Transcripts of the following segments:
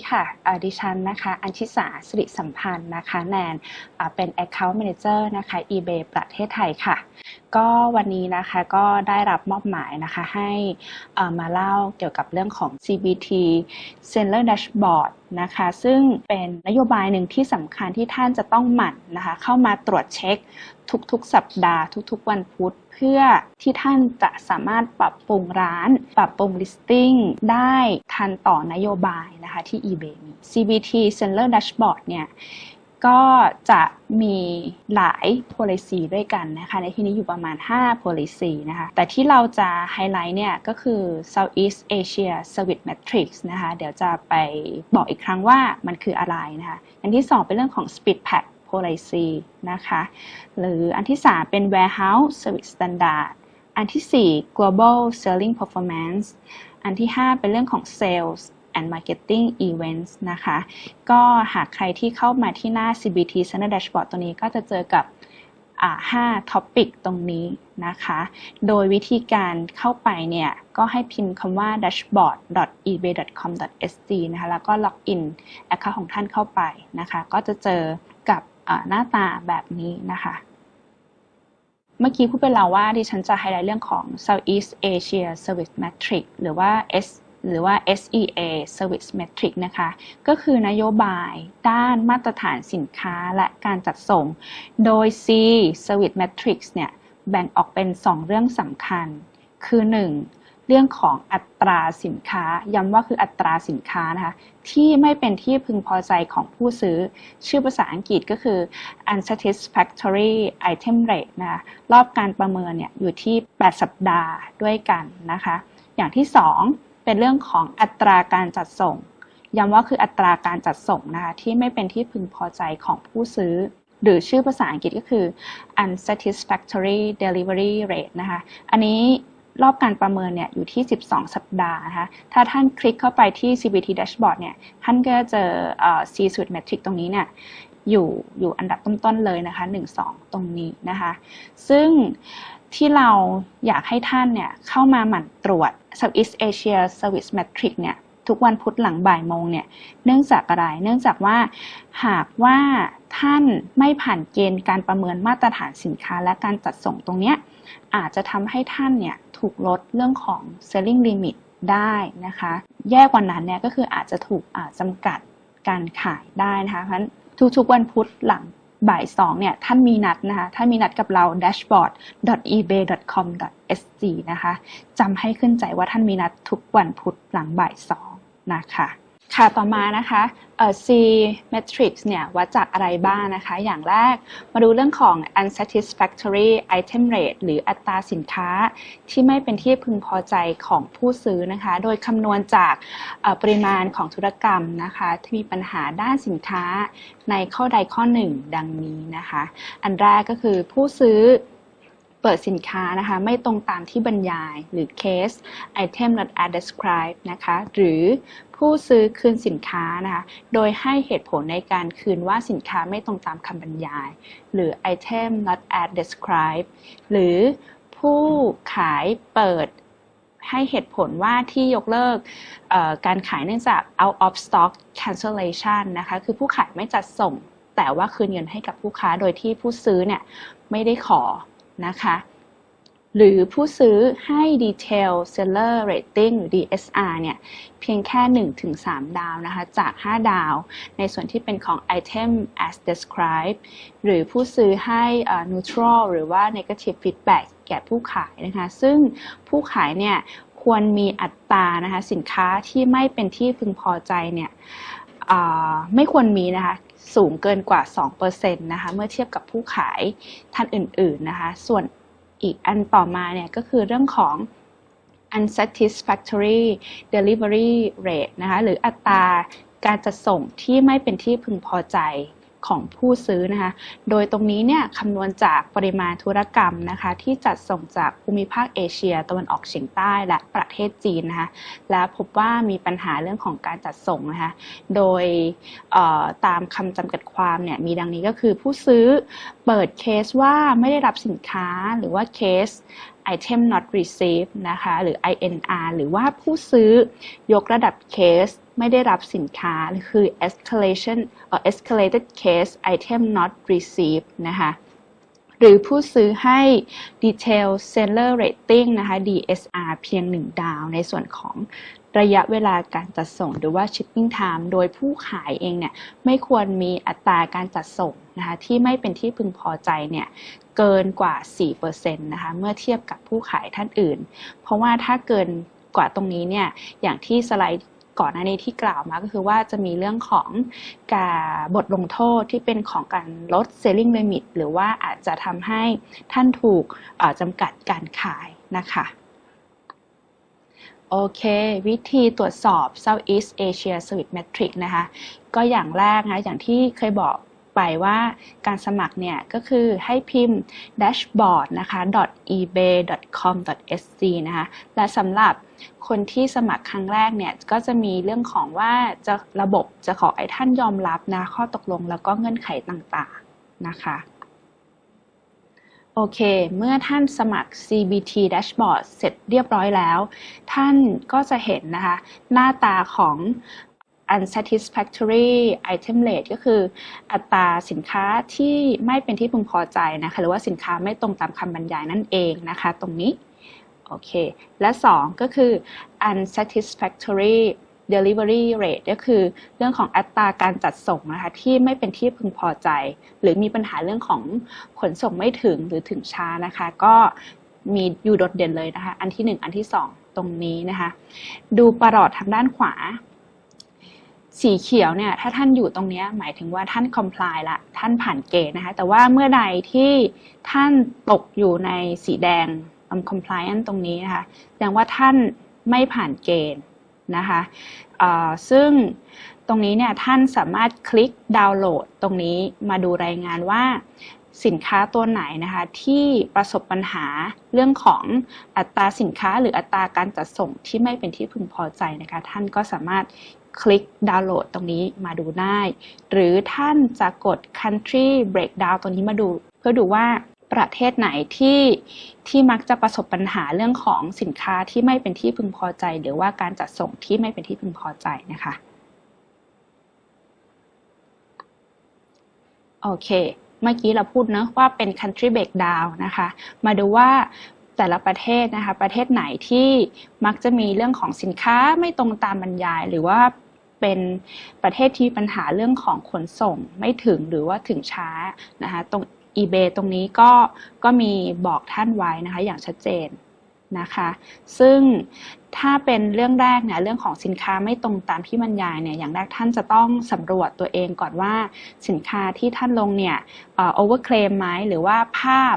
ดีค่ะดิฉันนะคะ อัญชิสาสิริสัมพันธ์นะคะ แนนเป็น Account Manager นะคะ eBay ประเทศไทยค่ะ ก็วันนี้นะคะก็ได้รับมอบหมายนะคะให้มาเล่าเกี่ยวกับเรื่องของ CBT Seller Dashboard นะคะซึ่งเป็นนโยบายหนึ่งที่สำคัญที่ท่านจะต้องหมั่นนะคะเข้ามาตรวจเช็คทุกๆ สัปดาห์ทุกๆ วันพุธเพื่อที่ท่านจะสามารถปรับปรุงร้าน ปรับปรุง listing ได้ทันต่อนโยบายนะคะที่ eBay มี CBT Seller Dashboard เนี่ย ก็จะมีหลาย policy ด้วยกันนะคะ ในที่นี้อยู่ประมาณ 5 policy นะคะ แต่ที่เราจะไฮไลท์เนี่ยก็คือ Southeast Asia Service Matrix นะคะ เดี๋ยวจะไปบอกอีกครั้งว่ามันคืออะไรนะคะ อันที่ 2 เป็นเรื่องของ Speed Pack policy นะคะ หรืออันที่ 3 เป็น Warehouse Service Standard อันที่ 4 Global Selling Performance อันที่ 5 เป็นเรื่องของ Sales and Marketing Events นะคะ ก็หากใครที่เข้ามาที่หน้า CBT Standard Dashboard ตัวนี้ก็จะเจอกับห้าท็อปิกตรงนี้นะคะ โดยวิธีการเข้าไปเนี่ย ก็ให้พิมพ์คำว่า dashboard.ebay.com.sg นะคะ แล้วก็ล็อกอิน account ของท่านเข้าไปนะคะ ก็จะเจอกับหน้าตาแบบนี้นะคะ เมื่อกี้พูดไปแล้วว่าดิฉันจะไฮไลท์เรื่องของ Southeast Asia Service Matrix หรือว่า S หรือว่า SEA Service Metric นะคะ ก็คือนโยบายด้านมาตรฐานสินค้าและการจัดส่ง โดย C Service Metrics เนี่ยแบ่งออกเป็น 2 เรื่องสำคัญ คือ 1. เรื่องของอัตราสินค้า ย้ำว่าคืออัตราสินค้านะคะที่ไม่เป็นที่พึงพอใจของผู้ซื้อ ชื่อภาษาอังกฤษก็คือ unsatisfactory item rate นะคะรอบการประเมินเนี่ยอยู่ที่ 8 สัปดาห์ด้วยกันนะคะ อย่างที่ 2 เป็นเรื่องของอัตราการจัดส่ง ย้ำว่าคืออัตราการจัดส่งนะคะที่ไม่เป็นที่พึงพอใจของผู้ซื้อ หรือชื่อภาษาอังกฤษก็คือ unsatisfactory delivery rate นะคะ อันนี้รอบการประเมินเนี่ยอยู่ที่ 12 สัปดาห์นะคะ ถ้าท่านคลิกเข้าไปที่ CBT dashboard เนี่ย ท่านก็จะเจอ C suite metric ตรงนี้เนี่ยอยู่อยู่อันดับต้นๆเลยนะคะ 1 2 ตรงนี้นะคะ ซึ่ง ที่เราอยากให้ท่านเนี่ยเข้ามาหมั่นตรวจ Southeast Asia Service Matrix เนี่ยทุกวันพุธหลังบ่ายโมงเนี่ยเนื่องจากอะไร เนื่องจากว่าหากว่าท่านไม่ผ่านเกณฑ์การประเมินมาตรฐานสินค้าและการจัดส่งตรงเนี้ยอาจจะทำให้ท่านเนี่ยถูกลดเรื่องของ selling limit ได้นะคะ แย่กว่านั้นเนี่ยก็คืออาจจะถูกจำกัดการขายได้นะคะเพราะฉะนั้นทุกๆวันพุธหลัง บ่ายสองเนี่ยท่านมีนัดนะคะท่านมีนัดกับเรา dashboard.ebay.com.sg นะคะจำให้ขึ้นใจว่าท่านมีนัดทุกวันพุธหลังบ่ายสองนะคะ ค่ะ ต่อมานะคะเอ่อ C matrix เนี่ยวัดจากอะไรบ้างนะคะ อย่างแรกมาดูเรื่องของ unsatisfactory item rate หรืออัตราสินค้าที่ไม่เป็นที่พึงพอใจของผู้ซื้อนะคะ โดยคำนวณจากปริมาณของธุรกรรมนะคะ ที่มีปัญหาด้านสินค้าในข้อใดข้อหนึ่งดังนี้นะคะ อันแรกก็คือผู้ซื้อ เปิดสินค้านะคะ ไม่ตรงตามที่บรรยายหรือ case item not as described นะคะ หรือผู้ซื้อคืนสินค้านะคะ โดยให้เหตุผลในการคืนว่าสินค้าไม่ตรงตามคำบรรยาย หรือ item not as described หรือผู้ขายเปิดให้เหตุผลว่าที่ยกเลิกการขายเนื่องจาก out of stock cancellation นะคะ คือผู้ขายไม่จัดส่ง แต่ว่าคืนเงินให้กับผู้ค้าโดยที่ผู้ซื้อเนี่ยไม่ได้ขอ นะคะ หรือผู้ซื้อให้ Detail Seller Rating หรือ DSR เนี่ย เพียงแค่ 1-3 ดาวนะคะ จาก 5 ดาว ในส่วนที่เป็นของ Item as described หรือผู้ซื้อให้ Neutral หรือว่า Negative Feedback แก่ผู้ขายนะคะ ซึ่งผู้ขายเนี่ยควรมีอัตรานะคะสินค้าที่ไม่เป็นที่พึงพอใจเนี่ยไม่ควรมีนะคะ สูงเกินกว่า 2%นะคะเมื่อเทียบกับผู้ขายท่านอื่นๆนะคะ ส่วนอีกอันต่อมาเนี่ยก็คือเรื่องของ unsatisfactory delivery rate นะคะหรืออัตราการจัดส่งที่ไม่เป็นที่พึงพอใจ ของผู้ซื้อนะคะ โดยตรงนี้เนี่ยคำนวณจากปริมาณธุรกรรมนะคะ ที่จัดส่งจากภูมิภาคเอเชียตะวันออกเฉียงใต้และประเทศจีนนะคะ และพบว่ามีปัญหาเรื่องของการจัดส่งนะคะ โดยตามคำจำกัดความเนี่ยมีดังนี้ก็คือผู้ซื้อเปิดเคสว่าไม่ได้รับสินค้าหรือว่าเคส item not received นะคะ หรือ INR หรือว่าผู้ซื้อยกระดับเคสไม่ได้รับสินค้า คือ escalation or escalated case item not received นะคะหรือผู้ซื้อให้ detail seller rating นะคะ DSR เพียง 1 ดาว ในส่วนของระยะเวลาการจัดส่งหรือว่า shipping time โดยผู้ขายเองเนี่ยไม่ควรมีอัตราการจัดส่งนะคะที่ไม่เป็นที่พึงพอใจเนี่ย เกินกว่า 4%นะคะเมื่อเทียบกับผู้ขายท่านอื่น เพราะว่าถ้าเกินกว่าตรงนี้เนี่ยอย่างที่สไลด์ก่อนหน้านี้ที่กล่าวมาก็คือว่าจะมีเรื่องของการบทลงโทษที่เป็นของการลด selling limit หรือว่าอาจจะทำให้ท่านถูกจำกัดการขายนะคะโอเค วิธีตรวจสอบ Southeast Asia Service Metric นะคะ ก็อย่างแรกนะ อย่างที่เคยบอก ไปว่าการสมัครเนี่ยก็คือให้พิมพ์ dashboard นะคะ .ebay.com.sg นะคะและสำหรับคนที่สมัครครั้งแรกเนี่ยก็จะมีเรื่องของว่าจะระบบจะขอให้ท่านยอมรับนะข้อตกลงแล้วก็เงื่อนไขต่างๆนะคะโอเค เมื่อท่านสมัคร CBT Dashboard เสร็จเรียบร้อยแล้ว ท่านก็จะเห็นนะคะ หน้าตาของ unsatisfactory item rate ก็คืออัตราสินค้าที่ไม่เป็นที่พึงพอใจนะคะหรือว่าสินค้าไม่ตรงตามคำบรรยายนั่นเองนะคะ ตรงนี้โอเค และ 2 ก็คือ unsatisfactory delivery rate ก็คือเรื่องของอัตราการจัดส่งนะคะที่ไม่เป็นที่พึงพอใจ หรือมีปัญหาเรื่องของขนส่งไม่ถึงหรือถึงช้านะคะ ก็มีอยู่โดดเด่นเลยนะคะ อันที่ 1 อันที่ 2 ตรงนี้นะคะ ดูประหลอดทางด้านขวา สีเขียวเนี่ยถ้าท่านอยู่ตรงนี้หมายถึงว่าท่าน comply ละท่านผ่านเกณฑ์นะคะแต่ว่าเมื่อใดที่ท่านตกอยู่ในสีแดง compliant ตรงนี้นะคะแสดงว่าท่านไม่ผ่านเกณฑ์นะคะซึ่งตรงนี้เนี่ยท่านสามารถคลิกดาวน์โหลดตรงนี้มาดูรายงานว่าสินค้าตัวไหนนะคะที่ประสบปัญหาเรื่องของอัตราสินค้าหรืออัตราการจัดส่งที่ไม่เป็นที่พึงพอใจนะคะท่านก็สามารถ คลิกดาวน์โหลดตรงนี้มาดูได้ หรือท่านจะกด country breakdown ตรงนี้มาดู เพื่อดูว่าประเทศไหนที่ที่มักจะประสบปัญหาเรื่องของสินค้าที่ไม่เป็นที่พึงพอใจ หรือว่าการจัดส่งที่ไม่เป็นที่พึงพอใจนะคะโอเค เมื่อกี้เราพูดเนะว่าเป็น country breakdown นะคะ มาดูว่า แต่ละประเทศนะคะประเทศไหนที่มักจะมีเรื่องของสินค้าไม่ตรงตามบรรยาย หรือว่าเป็นประเทศที่ปัญหาเรื่องของขนส่งไม่ถึงหรือว่าถึงช้านะคะตรง eBay ตรงนี้ก็ก็มีบอกท่านไว้นะคะอย่างชัดเจนนะคะ ซึ่งถ้าเป็นเรื่องแรกเนี่ยเรื่องของสินค้าไม่ตรงตามที่บรรยายเนี่ยอย่างแรกท่านจะต้องสำรวจตัวเองก่อนว่าสินค้าที่ท่านลงเนี่ยโอเวอร์เคลมไหมหรือว่าภาพ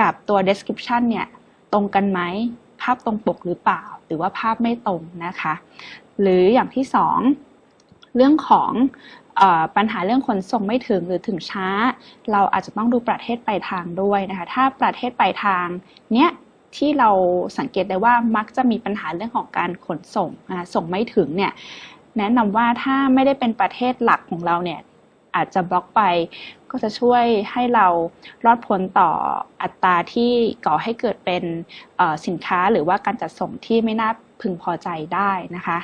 กับตัว description เนี่ย ตรงกันไหมภาพตรงปกหรือเปล่า หรือว่าภาพไม่ตรงนะคะ หรืออย่างที่สองเรื่องของปัญหาเรื่องขนส่งไม่ถึงหรือถึงช้า เราอาจจะต้องดูประเทศปลายทางด้วยนะคะ ถ้าประเทศปลายทางเนี้ยที่เราสังเกตได้ว่ามักจะมีปัญหาเรื่องของการขนส่งนะส่งไม่ถึงเนี่ยแนะนำว่าถ้าไม่ได้เป็นประเทศหลักของเราเนี่ย อาจจะบล็อกไป ก็จะช่วยให้เรารอดพ้นต่ออัตราที่ก่อให้เกิดเป็นสินค้าหรือว่าการจัดส่งที่ไม่น่าพึงพอใจได้นะคะ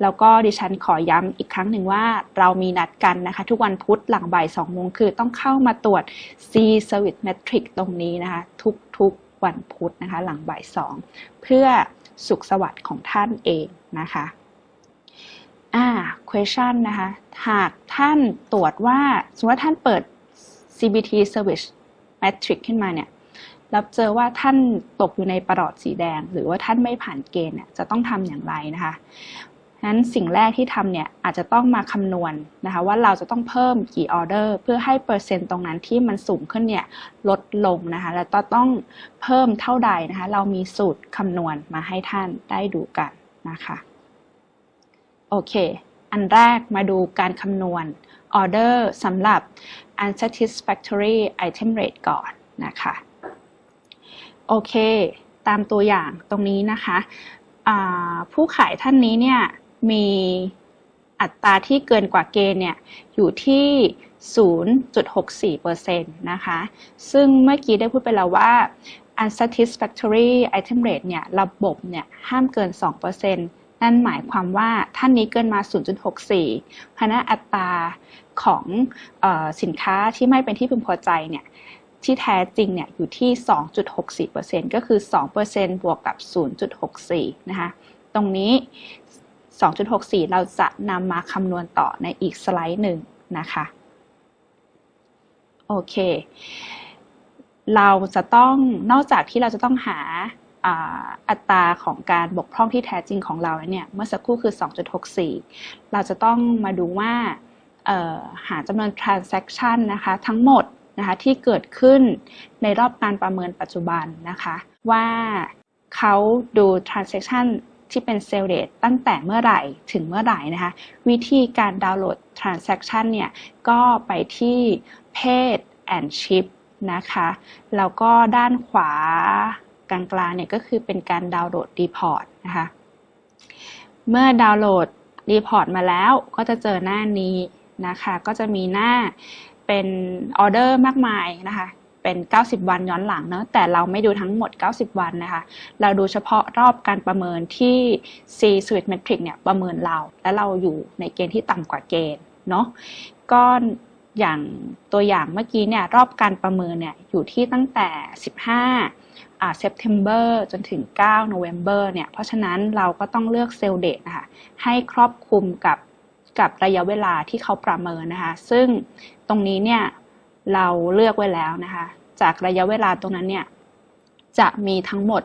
แล้วก็ดิฉันขอย้ำอีกครั้งหนึ่งว่าเรามีนัดกันนะคะ ทุกวันพุธหลังบ่าย2โมงคือต้องเข้ามาตรวจ C Service Metric ตรงนี้นะคะ ทุกๆวันพุธนะคะ หลังบ่าย2เพื่อสุขสวัสดิ์ของท่านเองนะคะ อ่า question นะคะ หากท่านตรวจว่า สมมติว่าท่านเปิด CBT Service Metric ขึ้นมาเนี่ยแล้วเจอว่าท่านตกอยู่ในประหลอดสีแดง หรือว่าท่านไม่ผ่านเกณฑ์เนี่ยจะต้องทำอย่างไรนะคะนั้นสิ่งแรกที่ทำเนี่ยอาจจะต้องมาคำนวณนะคะว่าเราจะต้องเพิ่มกี่ออเดอร์เพื่อให้เปอร์เซ็นต์ตรงนั้นที่มันสูงขึ้นเนี่ยลดลงนะคะแล้วต้องเพิ่มเท่าใดนะคะเรามีสูตรคำนวณมาให้ท่านได้ดูกันนะคะ โอเค อันแรกมาดูการคำนวณออเดอร์สำหรับ unsatisfactory item rate ก่อนนะคะ โอเค ตามตัวอย่างตรงนี้นะคะผู้ขายท่านนี้เนี่ยมีอัตราที่เกินกว่าเกณฑ์เนี่ยอยู่ที่ 0.64%นะคะ ซึ่งเมื่อกี้ได้พูดไปแล้วว่า unsatisfactory item rate เนี่ย ระบบเนี่ย ห้ามเกิน 2% นั่นหมายความว่าท่านนี้เกินมา 0.64พนะอัตราของออสินค้าที่ไม่เป็นที่พึงพอใจเนี่ยที่แท้จริงเนี่ยอยู่ที่ 2.64%ก็คือ 2%บวกกับ 0.64 นะคะ ตรงนี้ 2.64 เราจะนำมาคำนวณต่อในอีกสไลด์หนึ่งนะคะ โอเค เราจะต้องนอกจากที่เราจะต้องหา อัตราของการบกพร่องที่แท้จริงของเราเนี่ยเมื่อสักครู่คือ 2.64 เราจะต้องมาดูว่าหาจำนวน transaction นะคะทั้งหมดนะคะที่เกิดขึ้นในรอบการประเมินปัจจุบันนะคะว่าเขาดู transaction ที่เป็นเซลล์เดตตั้งแต่เมื่อไหร่ถึงเมื่อไหร่นะคะวิธีการดาวน์โหลด transaction เนี่ยก็ไปที่เพจ and ship นะคะแล้วก็ด้านขวา กลางๆเนี่ยก็คือเป็นการดาวน์โหลดรีพอร์ตนะคะ เมื่อดาวน์โหลดรีพอร์ตมาแล้วก็จะเจอหน้านี้นะคะ ก็จะมีหน้าเป็นออเดอร์มากมายนะคะ เป็น 90 วันย้อนหลังเนาะแต่เราไม่ดูทั้งหมด 90 วันนะคะ เราดูเฉพาะรอบการประเมินที่ C Suite Metric เนี่ยประเมินเรา และเราอยู่ในเกณฑ์ที่ต่ำกว่าเกณฑ์เนาะก็อย่างตัวอย่างเมื่อกี้เนี่ยรอบการประเมินเนี่ยอยู่ที่ตั้งแต่ 15 อ่า September จนถึง9 November เนี่ย เพราะฉะนั้นเราก็ต้องเลือกเซลล์เดตนะคะให้ครอบคลุมกับกับระยะเวลาที่เขาประเมินนะคะ ซึ่งตรงนี้เนี่ยเราเลือกไว้แล้วนะคะ จากระยะเวลาตรงนั้นเนี่ยจะมีทั้งหมด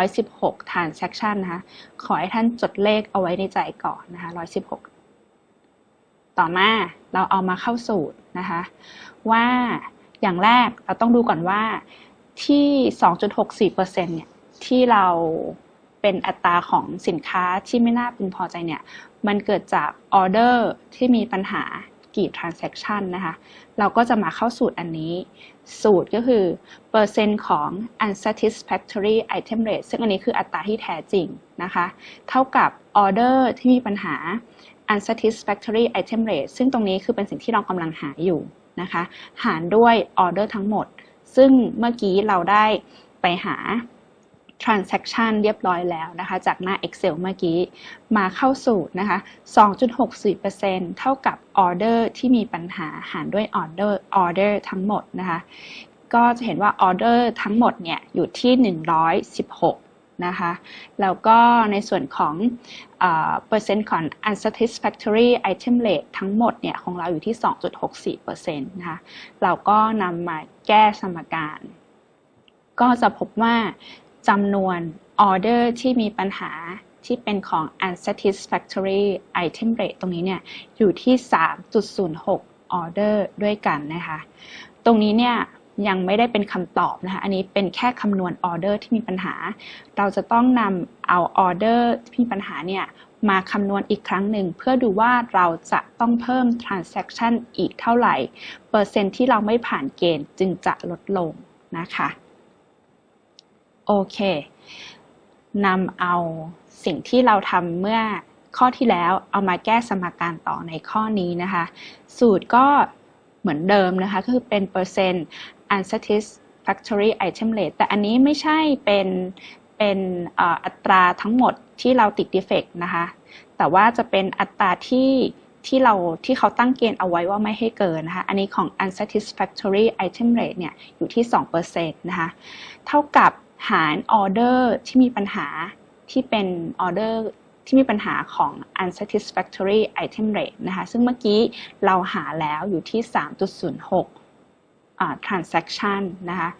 116 transaction นะคะ ขอให้ท่านจดเลขเอาไว้ในใจก่อนนะคะ 116 ต่อมาเราเอามาเข้าสูตรนะคะ ว่าอย่างแรกเราต้องดูก่อนว่า ที่ 2.64%เนี่ยที่เราเป็นอัตราของสินค้าที่ไม่น่าพึงพอใจเนี่ย มันเกิดจากออเดอร์ที่มีปัญหากี่ transaction นะคะ เราก็จะมาเข้าสูตรอันนี้ สูตรก็คือเปอร์เซ็นต์ของ unsatisfactory item rate ซึ่งอันนี้คืออัตราที่แท้จริงนะคะ เท่ากับออเดอร์ที่มีปัญหา unsatisfactory item rate ซึ่งตรงนี้คือเป็นสิ่งที่เรากำลังหาอยู่นะคะ หารด้วยออเดอร์ทั้งหมด ซึ่งเมื่อกี้เราได้ไปหา transaction เรียบร้อยแล้วนะคะจากหน้า Excel เมื่อกี้มาเข้าสูตรนะคะ 2.64%เท่ากับ order ที่มีปัญหาหารด้วย order order ทั้งหมดนะคะ ก็จะเห็นว่า order ทั้งหมดเนี่ยอยู่ที่ 116 นะคะแล้วก็ในส่วนของเปอร์เซ็นต์ของ unsatisfactory item rate ทั้งหมดเนี่ยของเราอยู่ที่ 2.64%นะคะเราก็นำมาแก้สมการ ก็จะพบว่าจำนวนออเดอร์ที่มีปัญหาที่เป็นของ unsatisfactory item rate ตรงนี้เนี่ยอยู่ที่ 3.06 ออเดอร์ด้วยกันนะคะ ตรงนี้เนี่ย ยังไม่ได้เป็นคำตอบนะคะ อันนี้เป็นแค่คำนวณออเดอร์ที่มีปัญหา เราจะต้องนำเอาออเดอร์ที่มีปัญหาเนี่ยมาคำนวณอีกครั้งหนึ่ง เพื่อดูว่าเราจะต้องเพิ่ม transaction อีกเท่าไหร่ เปอร์เซ็นต์ที่เราไม่ผ่านเกณฑ์จึงจะลดลงนะคะ โอเคนำเอาสิ่งที่เราทำเมื่อข้อที่แล้วเอามาแก้สมการต่อในข้อนี้นะคะ สูตรก็เหมือนเดิมนะคะก็คือเป็นเปอร์เซ็นต์ unsatisfactory item rate แต่อันนี้ไม่ใช่เป็นเป็นอัตราทั้งหมดที่เราติด defect นะคะ แต่ว่าจะเป็นอัตราที่ที่เราที่เขาตั้งเกณฑ์เอาไว้ว่าไม่ให้เกินนะคะ อันนี้ของ unsatisfactory item rate เนี่ยอยู่ที่ 2%นะคะ เท่ากับหารออเดอร์ที่มีปัญหาที่เป็นออเดอร์ที่มีปัญหาของ unsatisfactory item rate นะคะ ซึ่งเมื่อกี้เราหาแล้วอยู่ที่ 3.06 transaction นะคะ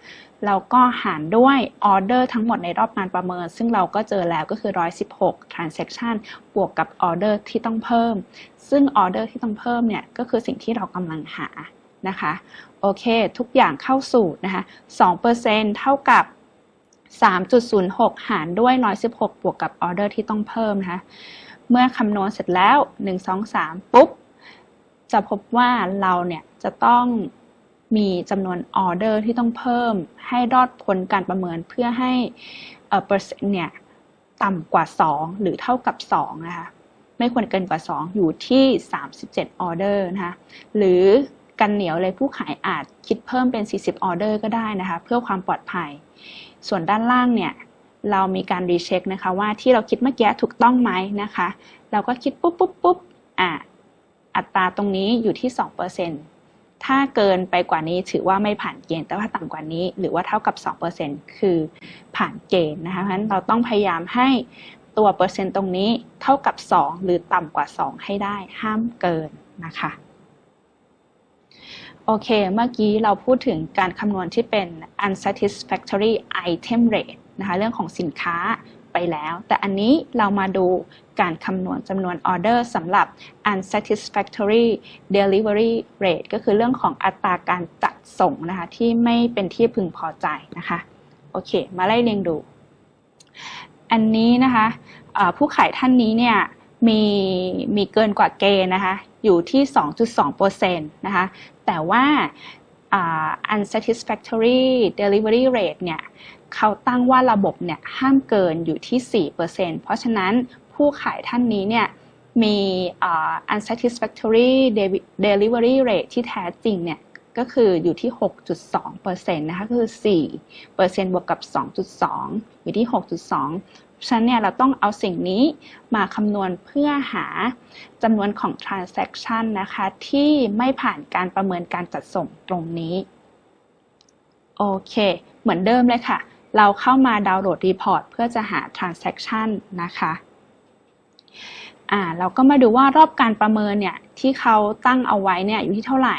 เราก็หารด้วยออเดอร์ทั้งหมดในรอบงานประเมิน ซึ่งเราก็เจอแล้วก็คือ 116 transaction บวกกับออเดอร์ที่ต้องเพิ่ม ซึ่งออเดอร์ที่ต้องเพิ่มเนี่ยก็คือสิ่งที่เรากำลังหานะคะโอเค ทุกอย่างเข้าสู่นะคะ2%เท่ากับ 3.06 หารด้วย 116 บวกกับออเดอร์ที่ต้องเพิ่มนะคะเมื่อคำนวณเสร็จแล้ว 1 2 3 ปุ๊บ จะพบว่าเราเนี่ยจะต้อง มีจำนวนออเดอร์ที่ต้องเพิ่มให้รอดพ้นการประเมินเพื่อให้เปอร์เซ็นต์เนี่ยต่ำกว่า 2 หรือเท่ากับ2นะคะไม่ควรเกินกว่า 2 อยู่ที่ 37 ออเดอร์นะคะหรือกันเหนียวเลยผู้ขายอาจคิดเพิ่มเป็น 40 ออเดอร์ก็ได้นะคะเพื่อความปลอดภัย ส่วนด้านล่างเนี่ยเรามีการรีเช็คนะคะว่าที่เราคิดเมื่อกี้ถูกต้องไหมนะคะ เราก็คิดปุ๊บปุ๊บปุ๊บอะอัตราตรงนี้อยู่ที่ 2% ถ้าเกินไปกว่านี้ถือว่าไม่ผ่านเกณฑ์ แต่ว่าต่ำกว่านี้ หรือว่าเท่ากับ 2%คือผ่านเกณฑ์นะคะเพราะฉะนั้นเราต้องพยายามให้ตัวเปอร์เซ็นต์ตรงนี้เท่ากับ 2 หรือต่ำกว่า 2 ให้ได้ห้ามเกินนะคะโอเค เมื่อกี้เราพูดถึงการคำนวณที่เป็น unsatisfactory item rate นะคะ เรื่องของสินค้าไปแล้ว แต่อันนี้เรามาดู การคำนวณจำนวนออเดอร์สำหรับ unsatisfactory delivery rate ก็คือเรื่องของอัตราการจัดส่งนะคะที่ไม่เป็นที่พึงพอใจนะคะโอเค มาไล่เรียงดู อันนี้นะคะผู้ขายท่านนี้เนี่ยมีมีเกินกว่าเกณฑ์นะคะอยู่ที่ 2.2%นะคะแต่ว่า unsatisfactory delivery rate เนี่ยเขาตั้งว่าระบบเนี่ยห้ามเกินอยู่ที่ 4%เพราะฉะนั้น ผู้ขายท่านนี้เนี่ยมี uh, unsatisfactory delivery rate ที่แท้จริงเนี่ยก็คืออยู่ที่ 6.2%นะคะคือ 4%บวกกับ 2.2 อยู่ที่ 6.2 ฉะนั้นเนี่ยเราต้องเอาสิ่งนี้มาคำนวณเพื่อหาจำนวนของ transaction นะคะที่ไม่ผ่านการประเมินการจัดส่งตรงนี้ โอเค เหมือนเดิมเลยค่ะ เราเข้ามาดาวน์โหลดรีพอร์ตเพื่อจะหา transaction นะคะ อ่าเราก็มาดูว่ารอบการประเมินเนี่ยที่เขาตั้งเอาไว้เนี่ยอยู่ที่เท่าไหร่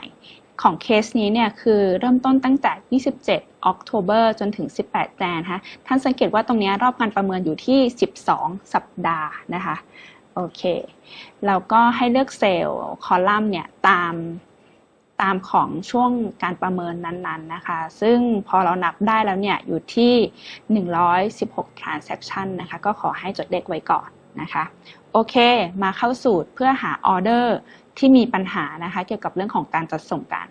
ของเคสนี้เนี่ยคือเริ่มต้นตั้งแต่ 27 October จนถึง 18 แจนนะคะท่านสังเกตว่าตรงนี้รอบการประเมินอยู่ที่ 12 สัปดาห์นะคะโอเคเราก็ให้เลือกเซลล์คอลัมน์เนี่ยตามตามของช่วงการประเมินนั้นๆนะคะ ซึ่งพอเรานับได้แล้วเนี่ยอยู่ที่ 116 transaction นะคะ ก็ขอให้จดเลขไว้ก่อนนะคะ โอเค มาเข้าสูตรเพื่อหาออเดอร์ที่มีปัญหานะคะ เกี่ยวกับเรื่องของการจัดส่งกัน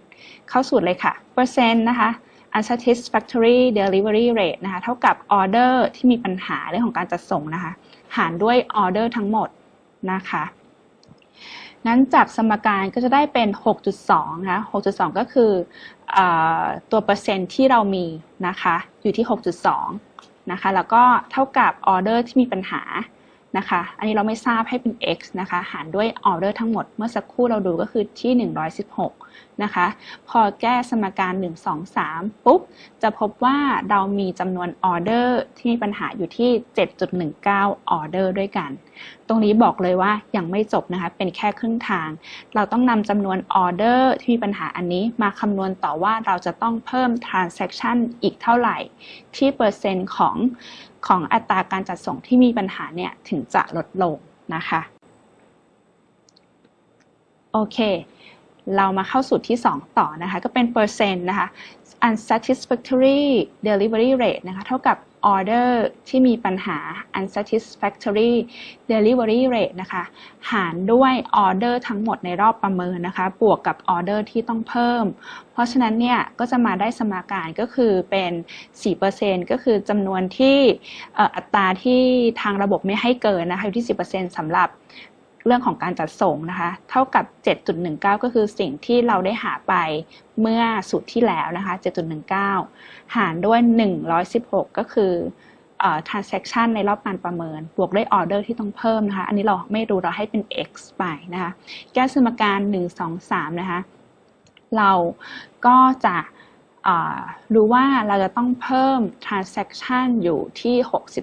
เข้าสูตรเลยค่ะเปอร์เซ็นต์นะคะ unsatisfactory delivery rate นะคะ เท่ากับออเดอร์ที่มีปัญหาเรื่องของการจัดส่งนะคะ หารด้วยออเดอร์ทั้งหมดนะคะงั้นจากสมการก็จะได้เป็น 6.2 นะคะ6.2 ก็คืออตัวเปอร์เซ็นต์ที่เรามีนะคะ อยู่ที่ 6.2 นะคะ แล้วก็เท่ากับออเดอร์ที่มีปัญหา นะคะ อันนี้เราไม่ทราบให้เป็น x นะคะ หารด้วยออเดอร์ทั้งหมด เมื่อสักครู่เราดูก็คือที่ 116 นะคะ พอแก้สมการ 1 2 3 ปุ๊บ จะพบว่าเรามีจำนวนออเดอร์ที่มีปัญหาอยู่ที่ 7.19 ออเดอร์ด้วยกัน ตรงนี้บอกเลยว่ายังไม่จบนะคะ เป็นแค่ครึ่งทาง เราต้องนำจำนวนออเดอร์ที่มีปัญหาอันนี้มาคำนวณต่อว่าเราจะต้องเพิ่ม transaction อีกเท่าไหร่ ที่เปอร์เซ็นต์ของ ของอัตราการจัดส่งที่มีปัญหาเนี่ยถึงจะลดลงนะคะ โอเค เรามาเข้าสูตรที่ 2 ต่อนะคะ ก็เป็นเปอร์เซ็นต์นะคะ unsatisfactory delivery rate นะคะ เท่ากับออเดอร์ที่มีปัญหา unsatisfactory delivery rate นะคะ หารด้วยออเดอร์ทั้งหมดในรอบประเมินนะคะ บวกกับออเดอร์ที่ต้องเพิ่ม เพราะฉะนั้นเนี่ย ก็จะมาได้สมการก็คือเป็น 4%ก็คือจำนวนที่อัตราที่ทางระบบไม่ให้เกินนะคะ อยู่ที่ 10%สำหรับ เรื่องของการจัดส่งนะคะ เท่ากับ 7.19 ก็คือสิ่งที่เราได้หาไปเมื่อสูตรที่แล้วนะคะ 7.19 หารด้วย 116 ก็คือ transaction ในรอบการประเมิน บวกด้วยออเดอร์ที่ต้องเพิ่มนะคะ อันนี้เราไม่รู้เราให้เป็น x ไปนะคะ แก้สมการ 1 2 3 นะคะ เราก็จะรู้ว่าเราจะต้องเพิ่ม transaction อยู่ที่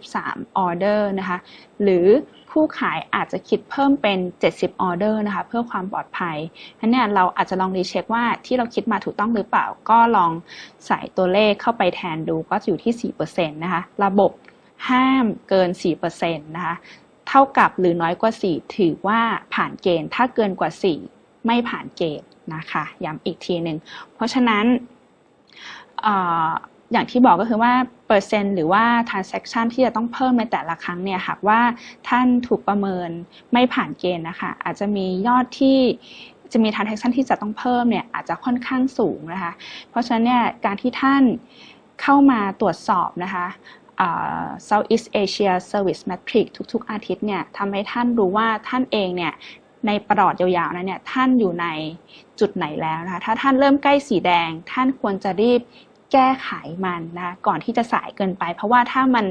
63 order นะคะ หรือ ผู้ขายอาจจะคิดเพิ่มเป็น 70 ออเดอร์นะคะ เพื่อความปลอดภัยอันนี้เราอาจจะลองรีเช็คว่าที่เราคิดมาถูกต้องหรือเปล่า ก็ลองใส่ตัวเลขเข้าไปแทนดูก็อยู่ที่ 4%นะคะ ระบบห้ามเกิน 4%นะคะ เท่ากับหรือน้อยกว่า 4 ถือว่าผ่านเกณฑ์ ถ้าเกินกว่า 4 ไม่ผ่านเกณฑ์นะคะ ย้ำอีกทีหนึ่ง เพราะฉะนั้น อย่างที่บอกก็คือว่าเปอร์เซ็นต์หรือว่า transaction ที่จะต้องเพิ่มในแต่ละครั้งเนี่ยหากว่าท่านถูกประเมินไม่ผ่านเกณฑ์นะคะ อาจจะมียอดที่จะมี transaction ที่จะต้องเพิ่มเนี่ยอาจจะค่อนข้างสูงนะคะ เพราะฉะนั้นเนี่ยการที่ท่านเข้ามาตรวจสอบนะคะ Southeast Asia Service Matrix ทุกๆ อาทิตย์เนี่ยทำให้ท่านรู้ว่าท่านเองเนี่ยในประหลอดยาวๆนั้นเนี่ยท่านอยู่ในจุดไหนแล้วนะคะถ้าท่านเริ่มใกล้สีแดง ท่านควรจะรีบ แก้ไขมันนะก่อนที่จะสายเกินไป เพราะว่าถ้ามัน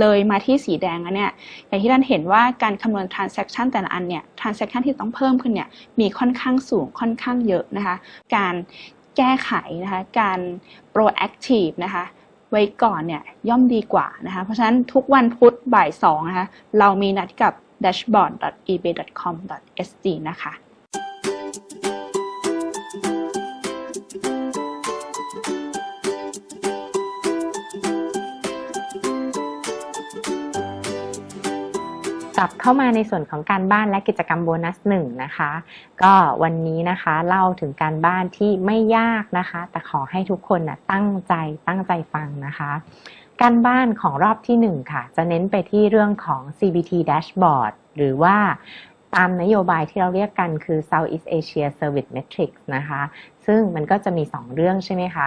เลยมาที่สีแดงแล้วเนี่ยอย่างที่ท่านเห็นว่าการคำนวณ transaction แต่ละอันเนี่ย transaction ที่ต้องเพิ่มขึ้นเนี่ยมีค่อนข้างสูงค่อนข้างเยอะนะคะการแก้ไขนะคะการ proactive นะคะไว้ก่อนเนี่ยย่อมดีกว่านะคะเพราะฉะนั้นทุกวันพุธบ่าย2นะคะเรามีนัดกับ dashboard.ebay.com.sg นะคะ กลับเข้ามาในส่วนของการบ้านและกิจกรรมโบนัสหนึ่งนะคะ ก็วันนี้นะคะเล่าถึงการบ้านที่ไม่ยากนะคะ แต่ขอให้ทุกคนนะตั้งใจตั้งใจฟังนะคะ การบ้านของรอบที่ 1 ค่ะ จะเน้นไปที่เรื่องของ CBT Dashboard หรือว่าตามนโยบายที่เราเรียกกันคือ Southeast Asia Service Metrics นะคะ ซึ่งมันก็จะมี 2 เรื่องใช่ไหมคะ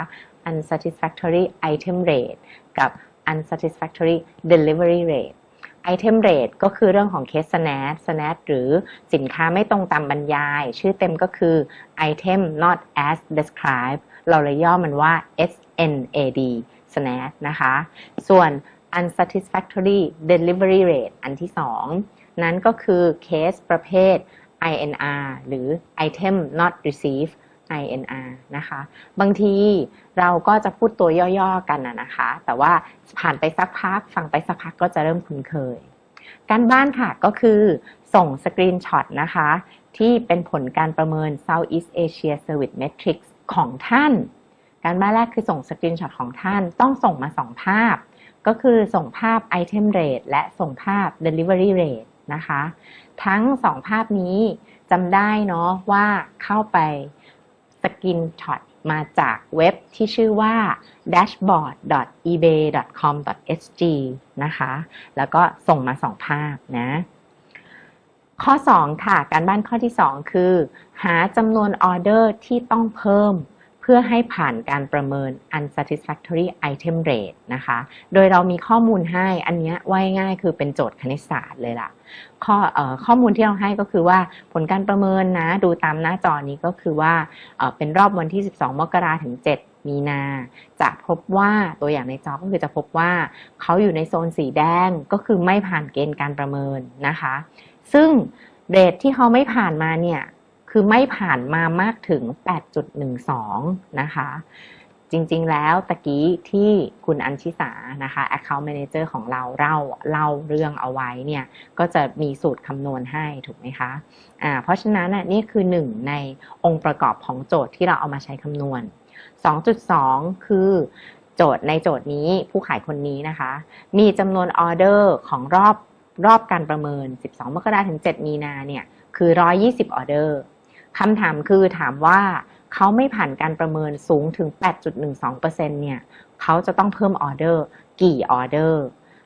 Unsatisfactory Item Rate กับ Unsatisfactory Delivery Rate Item Rate ก็คือเรื่องของ Case SNAT SNAT หรือสินค้าไม่ตรงตามบรรยาย ชื่อเต็มก็คือ Item not as described เราเลยย่อมันว่า SNAD SNAT นะคะ ส่วน unsatisfactory delivery rate อันที่ 2 นั้นก็คือเคสประเภท INR หรือ item not received INR นะคะ บางทีเราก็จะพูดตัวย่อๆกันนะคะ แต่ว่าผ่านไปสักพัก ฟังไปสักพักก็จะเริ่มคุ้นเคย การบ้านค่ะก็คือส่งสกรีนช็อตนะคะ ที่เป็นผลการประเมิน Southeast Asia Service Metrics ของท่าน การบ้านแรกคือส่งสกรีนช็อตของท่านต้องส่งมา2ภาพ ก็คือส่งภาพ Item Rate และส่งภาพ Delivery Rate นะคะ ทั้ง2ภาพนี้จำได้เนาะว่าเข้าไป สกินช็อตมาจากเว็บที่ชื่อว่า dashboard.ebay.com.sg นะคะ แล้วก็ส่งมา2ภาพนะ ข้อ 2 ค่ะ การบ้านข้อที่ 2 คือ หาจำนวนออเดอร์ที่ต้องเพิ่ม พื่อให้ผ่านการประเมิน unsatisfactory item rate นะคะ โดยเรามีข้อมูลให้อันนี้ว่ายง่ายคือเป็นโจทย์คณิตศาสตร์เลยล่ะ ข้อออข้อมูลที่เราให้ก็คือว่าผลการประเมินนะ ดูตามหน้าจอนี้ก็คือว่าเเป็นรอบวันที่ 12 มกราถึง 7 มีนา จะพบว่าตัวอย่างในจอก็คือจะพบว่าเขาอยู่ในโซนสีแดงก็คือไม่ผ่านเกณฑ์การประเมินนะคะ ซึ่งเรทที่เขาไม่ผ่านมาเนี่ย คือไม่ผ่านมามากถึง 8.12 นะคะ จริงๆแล้วตะกี้ที่คุณอัญชิสานะคะ Account Manager ของเราเล่าเล่าเรื่องเอาไว้เนี่ย ก็จะมีสูตรคำนวณให้ถูกไหมคะอ่าเพราะฉะนั้นนี่คือหนึ่งในองค์ประกอบของโจทย์ที่เราเอามาใช้คำนวณ 2.2 คือโจทย์ในโจทย์นี้ผู้ขายคนนี้นะคะ มีจำนวนออเดอร์ของรอบรอบการประเมิน 12 มกราถึง 7 มีนาเนี่ย คือ 120 ออเดอร์ คำถามคือถามว่าเขาไม่ผ่านการประเมินสูงถึง 8.12%เนี่ยเขาจะต้องเพิ่มออเดอร์กี่ออเดอร์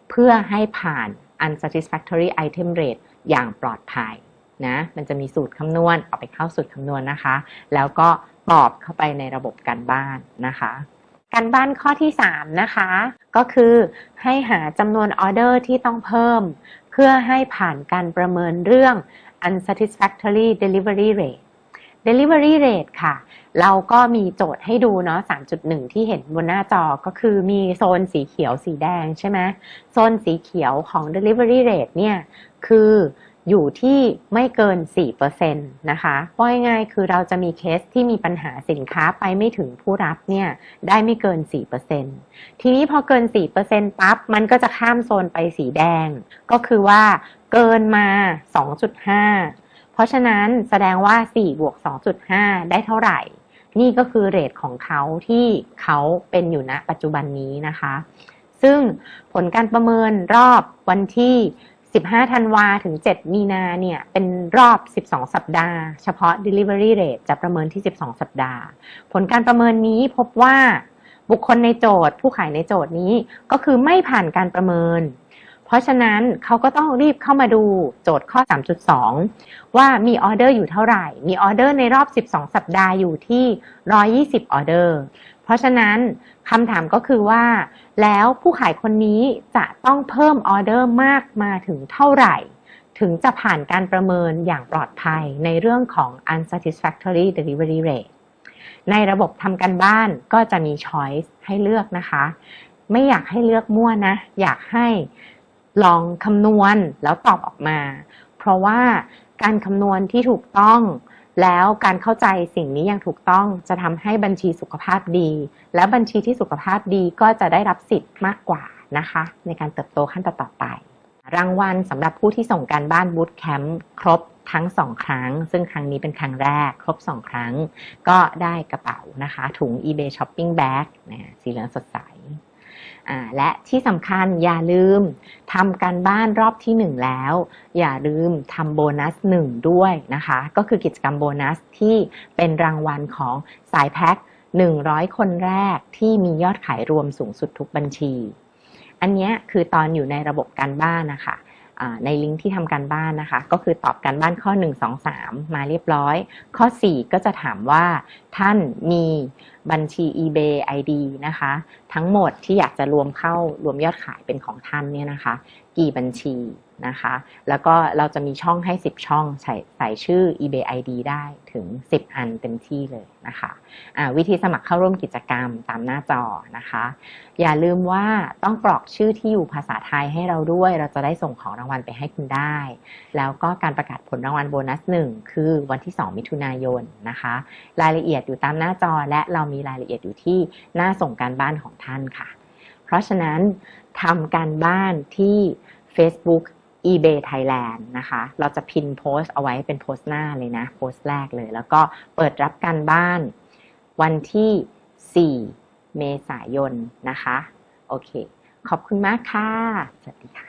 เพื่อให้ผ่าน unsatisfactory item rate อย่างปลอดภัยนะมันจะมีสูตรคำนวณเอาไปเข้าสูตรคำนวณนะคะ แล้วก็ตอบเข้าไปในระบบการบ้านนะคะการบ้านข้อที่ 3 นะคะ ก็คือให้หาจำนวนออเดอร์ที่ต้องเพิ่ม เพื่อให้ผ่านการประเมินเรื่อง unsatisfactory delivery rate delivery rate ค่ะ เราก็มีโจทย์ให้ดูเนาะ 3.1 ที่เห็นบนหน้าจอก็คือมีโซนสีเขียวสีแดงใช่ไหมโซนสีเขียวของ delivery rate เนี่ย คืออยู่ที่ไม่เกิน 4%นะคะว่าง่ายๆคือเราจะมีเคสที่มีปัญหาสินค้าไปไม่ถึงผู้รับเนี่ย ได้ไม่เกิน 4%ทีนี้พอเกิน 4%ปั๊บ มันก็จะข้ามโซนไปสีแดง ก็คือว่าเกินมา 2.5 เพราะฉะนั้นแสดงว่า 4 บวก 2.5 ได้เท่าไหร่ นี่ก็คือเรทของเขาที่เขาเป็นอยู่ณปัจจุบันนี้นะคะ ซึ่งผลการประเมินรอบวันที่ 15 ธันวาถึง 7 มีนาเนี่ย เป็นรอบ 12 สัปดาห์ เฉพาะ delivery rate จะประเมินที่ 12 สัปดาห์ ผลการประเมินนี้พบว่าบุคคลในโจทย์ ผู้ขายในโจทย์นี้ก็คือไม่ผ่านการประเมิน ราะฉะนั้นเขาก็ต้องรีบเข้ามาดูโจทย์ข้อ 3.2 ว่ามีออเดอร์อยู่เท่าไหร่ มีออเดอร์ในรอบ 12 สัปดาห์อยู่ที่ 120 ออเดอร์ เพราะฉะนั้นคำถามก็คือว่า แล้วผู้ขายคนนี้จะต้องเพิ่มออเดอร์มากมาถึงเท่าไหร่ ถึงจะผ่านการประเมินอย่างปลอดภัยในเรื่องของ unsatisfactory delivery rate ในระบบทำการบ้านก็จะมี choice ให้เลือกนะคะ ไม่อยากให้เลือกมั่วนะ อยากให้ ลองคำนวณแล้วตอบออกมา เพราะว่าการคำนวณที่ถูกต้อง แล้วการเข้าใจสิ่งนี้อย่างถูกต้องจะทำให้บัญชีสุขภาพดี แล้วบัญชีที่สุขภาพดีก็จะได้รับสิทธิ์มากกว่านะคะ ในการเติบโตขั้นต่อไป รางวัลสำหรับผู้ที่ส่งการบ้านบูตแคมป์ครบทั้ง2ครั้ง ซึ่งครั้งนี้เป็นครั้งแรก ครบ2ครั้ง ก็ได้กระเป๋านะคะ ถุง eBay Shopping Bag นะสีเหลืองสดใส และที่สำคัญอย่าลืมทำการบ้านรอบที่ 1 แล้ว อย่าลืมทำโบนัส 1 ด้วยนะคะ ก็คือกิจกรรมโบนัสที่เป็นรางวัลของสายแพ็ค100 คนแรกที่มียอดขายรวมสูงสุดทุกบัญชี อันนี้คือตอนอยู่ในระบบการบ้านนะคะในลิงก์ที่ทำการบ้านนะคะ ก็คือตอบการบ้านข้อ 1 2 3 มาเรียบร้อย ข้อ 4 ก็จะถามว่าท่านมี บัญชี eBay ID นะคะ ทั้งหมดที่อยากจะรวมเข้ารวมยอดขายเป็นของท่านเนี่ยนะคะ กี่บัญชีนะคะ แล้วก็เราจะมีช่องให้ 10 ช่องใส่ใส่ชื่อ eBay ID ได้ถึง 10 อันเต็มที่เลยนะคะะวิธีสมัครเข้าร่วมกิจกรรมตามหน้าจอนะคะ อย่าลืมว่าต้องกรอกชื่อที่อยู่ภาษาไทยให้เราด้วย เราจะได้ส่งของรางวัลไปให้คุณได้ แล้วก็การประกาศผลรางวัลโบนัสหนึ่งคือวันที่ 2 มิถุนายนนะคะ รายละเอียดอยู่ตามหน้าจอและเรามีรายละเอียดอยู่ที่หน้าส่งการบ้านของท่านค่ะ เพราะฉะนั้นทำการบ้านที่ Facebook eBay Thailand นะคะ เราจะพินโพสต์เอาไว้เป็นโพสต์หน้าเลยนะ โพสต์แรกเลย แล้วก็เปิดรับการบ้านวันที่ 4 เมษายนนะคะ โอเค ขอบคุณมากค่ะ สวัสดีค่ะ